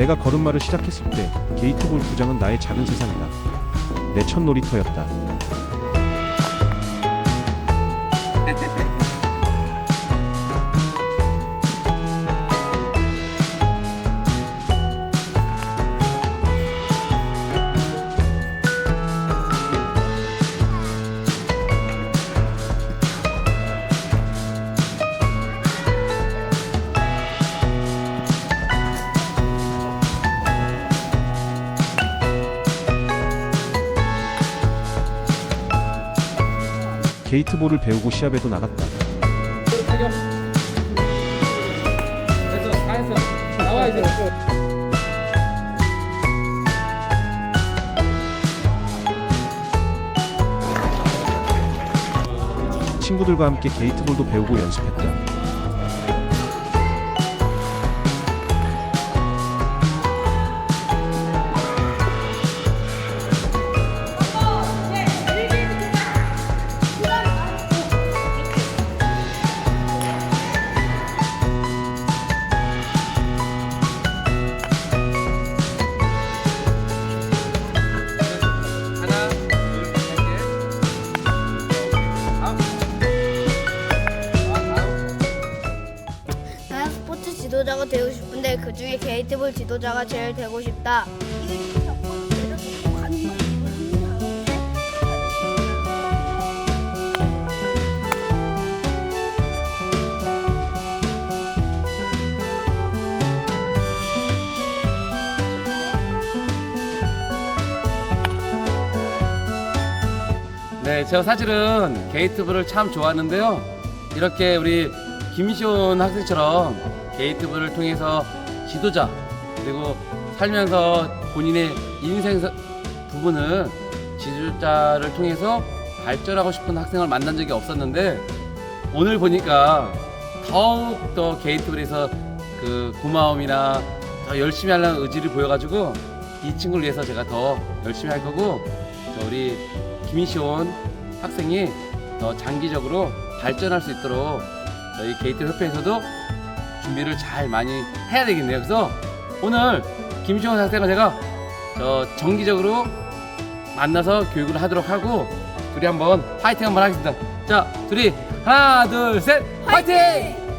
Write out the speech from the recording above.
내가 걸음마를 시작했을 때 게이트볼 구장은 나의 작은 세상이다. 내 첫 놀이터였다. 게이트볼을 배우고 시합에도 나갔다. 친구들과 함께 게이트볼도 배우고 연습했다. 지도자가 되고 싶은데 그 중에 게이트볼 지도자가 제일 되고 싶다. 네, 제가 사실은 게이트볼을 참 좋아하는데요. 이렇게 우리 김시온 학생처럼 게이트볼을 통해서 지도자 그리고 살면서 본인의 인생 서- 부분을 지도자를 통해서 발전하고 싶은 학생을 만난 적이 없었는데 오늘 보니까 더욱 더 게이트볼에서 그 고마움이나 더 열심히 하려는 의지를 보여가지고 이 친구를 위해서 제가 더 열심히 할 거고 저 우리 김시온 학생이 더 장기적으로 발전할 수 있도록 저희 게이트 협회에서도 준비를 잘 많이 해야 되겠네요. 그래서 오늘 김시온 학생과 제가 저 정기적으로 만나서 교육을 하도록 하고 둘이 한번 파이팅 한번 하겠습니다. 자, 둘이 하나, 둘, 셋, 파이팅!